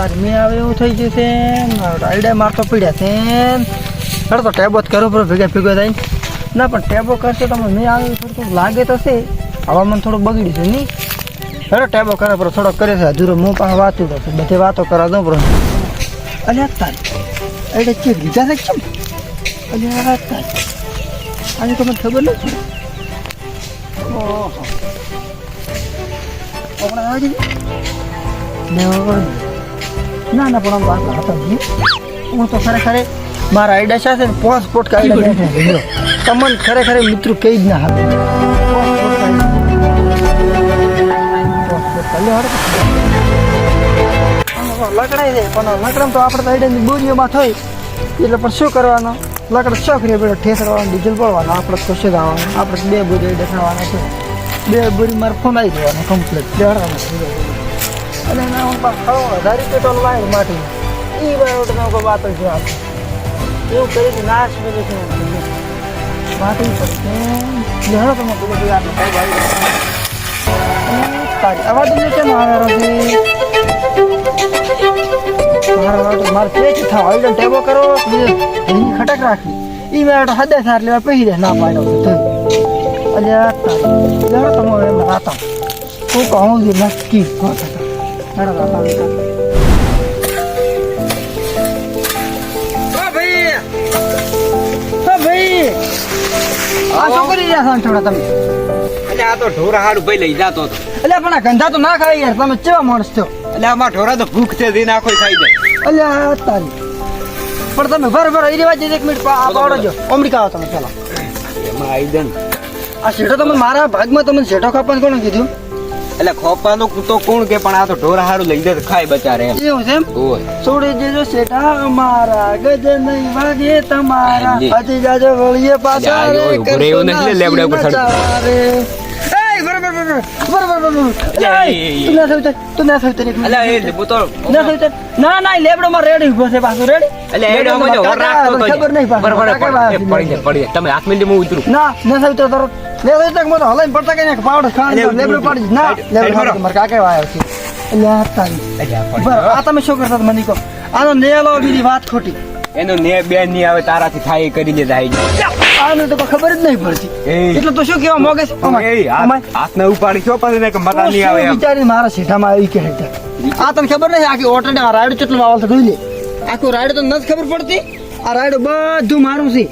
તારી મેં આવે એવું થઈ ગયું છે. આઈડિયા મારતો પીડ્યા છે. હેડો તો ટેબો જ કરો પર ભેગા ભેગો થાય ના, પણ ટેબો કરશે તો મેં આવે થોડું લાગે તો છે. હવામાન થોડું બગડ્યું છે નહીં. હેડો ટેબો કરે પર થોડો કરે છે. અધૂરો હું પણ વાતું છે. બધી વાતો કરા દઉં પર અલ્યા તારી. એટલે કે લીધા છે કેમ? અલ્યા તારી. આની તો મને ખબર નથી? ઓહો. હમણાં આવે છે ના ના ના પણ આમ વાત હતા હું તો ખરેખર મારા આઈડિયા સાથે પાંચ ફૂટ કાઢી તમને ખરેખર મિત્રો કઈ જ ના હાલે. લકડાઈ દે પણ લકડમ તો આપણે તો આઈડિયાની બોરીઓમાં થઈ. એટલે પણ શું કરવાનું? લકડ શોખ રે પેલો ઠેસરવાનું ડીઝલ પડવાનું આપણે તો આવવાનું આપણે બે બોરી આઈડિયા છે. બે બોરી મારે ફોન આવી જવાનો કમ્પ્લીટ બેડવાનું અને એના હું પાછો વધારે પેટ્રોલ લાય માટી. એ બરાબર વાત જ વાત એવું કરીને નાશ મેળે છે. માટી પર લેહો તમે પેલો બી આપણે કઈ ભાઈ તારી અવાજ ને કેમ આવે છે? મારા વાટો મારે પેચ થાવ. આઈડન ટેબો કરો એની ખટક રાખી. એ મેં હદે સાર લેવા પહેરી દે ના પાડો અલ્યા તારી તમે રાતા હું કહું છું, નક્કી. વાત હેડો રાતા ભાઈ! આ શું છો થોડા તમે? આ તો ઢોરા હાડું ભાઈ લઈ જાતો હતો. એટલે પણ ગંધા તો ના ખાય યાર તમે કેવા માણસ છો? એટલે આમાં ઢોરા તો ભૂખ છે દિન આખો ખાઈ જાય. અલ્યા તારી. પણ તમે ભર ભર એ રિવાજ એક મિનિટ પા- આ પાવડો જો અમેરિકા આવો તમે ચાલો. એમાં આઈ દે આ શેઠો તમે મારા ભાગમાં તમને શેઠો કાપવાનું કોણ કીધું? એટલે ખોપાનું તો કોણ કે પણ આ તો ઢોર હારું લઈ દે ખાય બચારે એવું છે છોડી દેજો શેઠા અમારા ગજ નહીં વાગે તમારા. હજી. જાજો વળીએ પાછા રે, એવું નથી લે, ઉપર ચડ. નચાવા રે. એય, બરાબર, બરાબર, બરાબર, બરાબર. અલ્યા, એય, એ, એ, એ. તું ના થયું તે, તું ના થયું તે, એક મિનિટ. હું તમે હાથ ઉતરું. ના ના તરત લે થયું મને હલાઈને પડતા કઈ નાખ પાવડો ખાણ અલ્યા, લેબડો પાડી ના સાઈડ પાડી મારા. કાકા વાયો છે. આ તારી. બરાબર, આ તમે શું કરતા મને કહો. આનો નેલો બીજી વાત ખોટી. એનો ને બે ની આવે તારાથી થાય કરી દે થાય આનું તો ખબર જ નહીં પડતી. એટલે તો શું કેવા મોગે છે? અમાય, એ અમાય. હાથ ને ઉપાડી છો પછી કે મતા નહીં આવે બિચારી વિચારી મારા શેઠામાં આવી કે આ તને ખબર નહીં? આખી ઓટડે આ રાયડો કેટલો વાવલ જોઈ લે. આખું રાયડો તો નથી ખબર પડતી? આ રાયડો બધું મારું છે.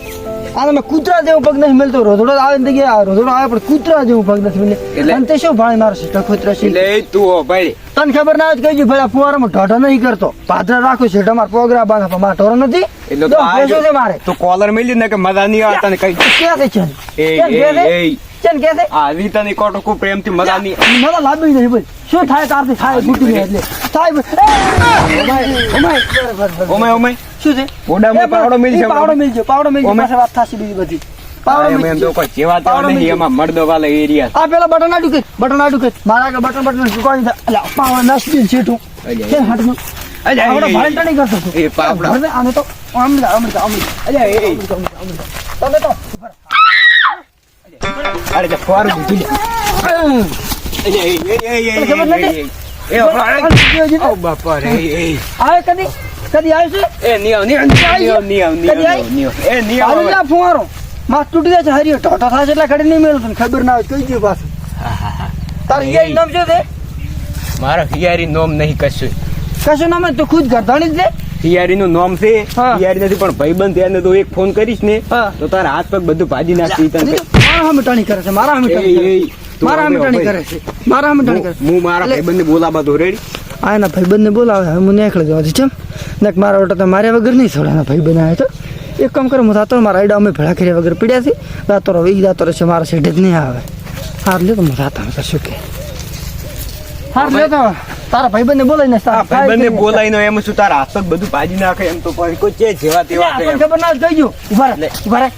આ તમે કૂતરા જેવું પગ નથી મળતો. રોધડો આવે ને ગયા. રોધડો આવે પણ કૂતરા જેવું પગ નથી મળે. એટલે- તે શું ભાઈ મારો શેઠો કૂતરો છે. એટલે તું ભાઈ. તને ખબર ના હોય તો ભાઈ આ ફુવારામાં ઢોઢો નહીં કરતો. પાદરા રાખો છે તમાર પોગરા બાંધા. પણ મારા ઢોરો નથી. એટલે તો આ છે મારે. તો કોલર મળી ને કે મજા નહીં આવતા ને કઈ? કે છે એ એ કે? એ. ચેન કે છે? આ રીતાની કોટો ખૂબ પ્રેમથી મજા નહીં મને લાંબી નહીં બોલ. શું થાય તારથી? થાય ફૂટી જાય એટલે. બોલ. Oh my, oh my. શું છે? ઓડામાં પાવડો મિલ છે પાવડો મિલજો પાવડો મિલ. પાસે વાત થશે બીજી બધી. પાવડો એમ એમ તો કોઈ જેવા તેવા નહીં એમાં મર્દો એરિયા આ પેલા બટન આડું કે બટન આડું કે મારા બટન બટન થાય. એટલે પાવડો નાસી દે છેટું અલ્યા, કેમ અલ્યા, પાવડો એ, એ, ભાંટા નહીં કરતો એ પાવડો. આને તો અલ્યા, એ, અમૃતા. તમે તો અરે ફોરું દીધું નામ નહીં કશું કશું નામ તું ખુદ ગરધાણી જ લે હિયારી નું નથી પણ ભાઈબંધ તેને તો એક ફોન કરીશ ને. તો તારા હાથ પગ બધું ભાજી નાખી તને મારા હામે કરે છે મારા હામે ટાણી કરે એ, એ, છે તું મારા હામે ભાઈ. કરે છે મારા હામે કરે હું મારા ભાઈબંધને બોલાવા તો રેડી આ એના ભાઈબંધને બોલાવે હવે હું નીકળી જવા દે ચમ ને મારા ઓટો તો માર્યા વગર નહીં છોડે એના ભાઈબંધ આવે તો એક કામ કરો હું મારા આઈડા અમે ભેળા કર્યા વગર પીડ્યા છે રાતો રહો ઈ જાતો રહેશે મારા શેઠે જ નહીં આવે હાર લે તો હું થાતા હવે કશું કે હાર લે તો તારા ભાઈબંધને એમ શું તારા હાથ પગ બધું ભાજી નાખે એમ તો પછી કોઈ છે જેવા તેવા ખબર ના થઈ ગયું ઊભા રહે ઊભા રહે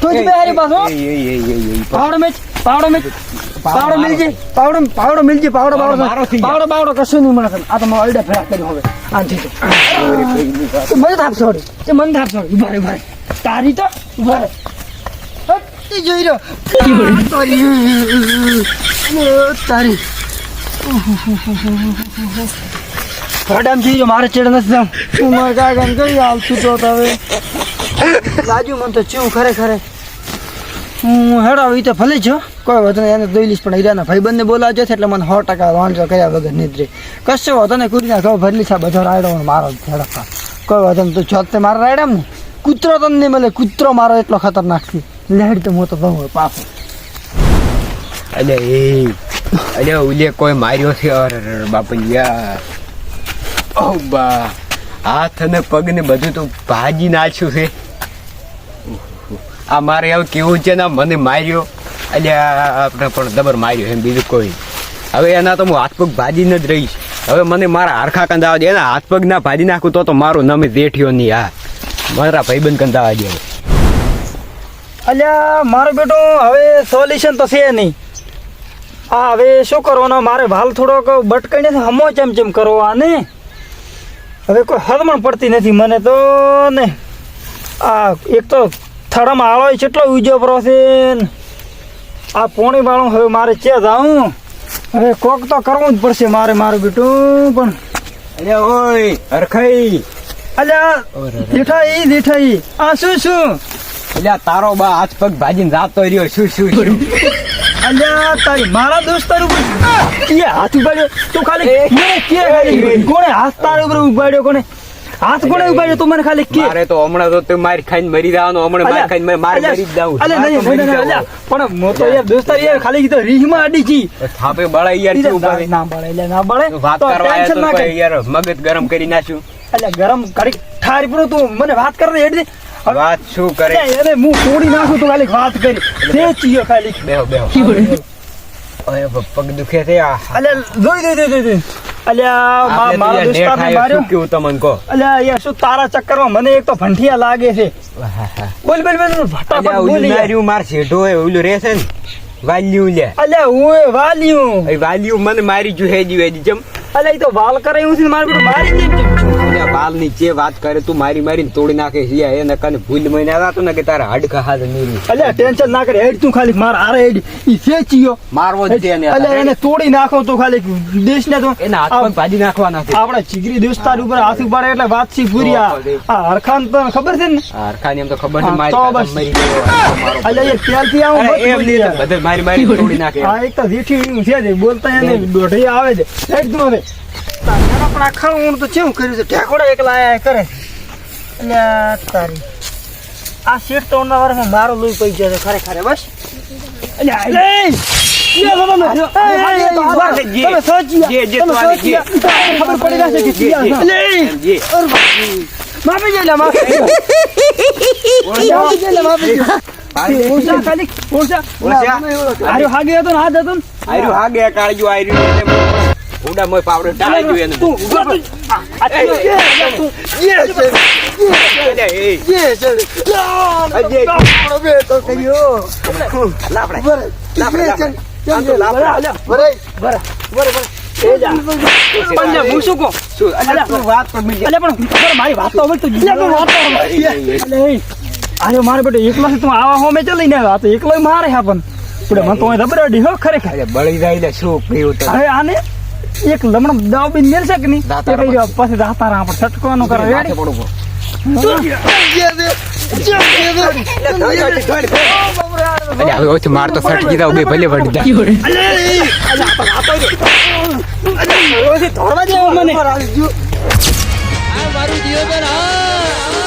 તો જ બે હારી પાછો એ, એ, એ, એ, એ, એ. પાવડો મેચ પાવડો મિલ પાવડો મિલજી પાવડો પાવડો મિલજી પાવડો પાવડો પાવડો થઈ ગયો. પાવડો કશું નહીં મળે. આ તો મારો આઈડિયા ફેરા કર્યો હવે. આનથી તો મને થાપ છોડ. તે મને થાપ છોડ. ઊભા રે ઊભા તારી તો ઊભા રે જોઈ રહ્યો. તારી. તારી ગાડામ જઈ રહ્યો મારે ચેડ નથી જામ હું મારા કઈ આવતું તો તો હવે? રાજુ મને તો ચેવું ખરેખર. હું હેડો ઈ તો ભલે છો કોઈ વાત નહીં, એને દોઈ લઈશ, પણ હીરાના ભાઈબંધને બોલાવજો છે એટલે મને સો ટકા વાંચો કર્યા વગર નિદ્રે કશો વાંધો ને કુરીના નાખો ભરલી છે બધો રાયડો મારો જ કોઈ વાત તું જોત મારા રાયડા ને. કૂતરો તને નહીં મળે, કૂતરો મારો એટલો ખતરનાક છે. લેડ તો હું તો બહુ પાછો. અલે એ અલે ઉલે કોઈ માર્યો છે? અરે બાપૈયા ઓ બા, હાથ અને પગને બધું તો ભાજી નાખ્યું છે. આ મારે એવું કેવું છે ને મને માર્યો. અલ્યા આપણે પણ દબર માર્યો એમ બીજું કોઈ. હવે એના તો હું હાથ પગ ભાજીને જ રહીશ. હવે મને મારા હરખા કંદાવા દે એના હાથ પગ ભાજી નાખું તો તો મારું નમે દેઠ્યો નહીં આ. મારા ભાઈબંધ કંદાવા દે. અલ્યા, મારો બેટો, હવે સોલ્યુશન તો છે નહીં. આ હવે શું કરવાનો? મારે વાલ થોડોક બટકાઈને હમો ચમ ચમ કરવો આને હવે કોઈ હદમણ પડતી નથી મને તો ને. આ એક તો થડામાં આળો કેટલો ઉજો પ્રોસીન? આ પોણી વાળું હવે મારે ચે જાઉં? હવે કોક તો કરવું જ પડશે મારે મારું બેટું પણ અલ્યા ઓય હરખાઈ. અલ્યા જેઠાઈ જેઠાઈ આ શું શું? અલ્યા તારો બા હાથ પગ ભાજીને જાતો રહ્યો શું શું શું? અલ્યા તારી મારા દોસ્તાર ઉપર કે હાથ ઉપાડ્યો. તું ખાલી કે ખાલી કોણે હાથ તારા ઉપર ઉપાડ્યો કોને હાથ કોણે ઉપાડ્યો તું મને ખાલી કે? મારે તો હમણાં તો તું માર ખાઈને મરી જવાનો હમણાં માર ખાઈને માર મરી જ જાઉં અલ્યા નહીં નહીં, નહીં, અલ્યા પણ મો તો યાર દોસ્તાર યાર ખાલી કીધું રીહમાં અડી જી થાપે બળાઈ યાર કેવું પડે ના બળે એટલે ના બળે વાત કરવા ટેન્શન તો યાર મગજ ગરમ કરી નાખ્યું. અલ્યા ગરમ કરી ઠારી પૂરો તું મને વાત કર હેડ દે. વાત શું કરે? અરે હું તોડી નાખું તું ખાલી વાત કરી. તે ચીયો ખાલી. બેહો બેહો. પગ દુખે છે આ. અલ્યા જોઈ દે દે દે અલ્યા મારો માર્યો. શું કેવું તમને કહો. અલ્યા યાર શું તારા ચક્કરમાં મને એક તો ભંઠિયા લાગે છે. બોલ બોલ બોલ ફટાફટ બોલ યાર. માર શેઠો હોય ઓલું રહેશે ને. વાલ્યું લે. અલ્યા હું વાલ્યું. એ વાલ્યું મને મારી જુ હેજી વેજી જમ અલ્યા એ તો વાલ કરે હું છે મારે મારી જેમ છું. બાલની જે વાત કરે તું મારી મારીને તોડી નાખે છે એ એને કને ભૂલ મહિને આવ્યા ને કે તારા હાડકા હાથ નીરી અલ્યા ટેન્શન ના કરે હેડ તું ખાલી માર આરે હેડ. ઈ ખેંચીયો. મારવો જ એને અલ્યા એને તોડી નાખો તો ખાલી દેશ ને તો એના હાથ પર ભાજી નાખવાના છે. આપણા ચીગરી દોસ્તાર ઉપર હાથ ઉપાડે એટલે વાત છે પૂરી આ. હરખાન તો ખબર છે ને? હરખાન એમ તો ખબર છે મારી તો બસ. મરી ગયો. અલ્યા એ ત્યારથી આવું એમ નહીં બધે મારી મારી તોડી નાખે. આ એક તો જેઠી છે જ બોલતા એને દોઢી આવે છે. હેડ તું હવે. તારા પણ આખા ઊંડ તો કેવું કર્યું છે ઢેકોડા એકલા આયા કરે તારી આ સીટ તો મારો લોહી પડી જશે ખરેખર બસ. માફી જઈ માફી ઓછા ખાલી ઓછા? આર્યો હાગે હતો ને હાથ હતો ને આયરું હાગે કાળજુ આયરું ઉડા મોય પાવડે ટાળી ગયું એને તું તું. આ તું જે, તું જે છે. અલ્યા, એ, જે છે. આપણો બેટો કર્યો. લાફડા. બરે. લાફડા, જે છે. લાફડા. તો લાફડા. બરે, બરે, બરે, બરે. જા. જા, તું મારી તો તો તો બેટો એકલો છે તું આવા હોમે ચાલી ને આ તો એકલો મારે હા પણ મને તો દબરાડી હો ખરેખર બળી જાય શું પીવું આને એક લમણ દાવ બી છે કે નહીં તે એ કઈ પછી દાતાર આપણે છટકવાનું કરે રેડી પડવું પડે. અલ્યા, હવે ઓછી માર તો સટકી જાવ બે ભલે વળી જાય. ધોરવા જેવો મને આ મારું જીવન આ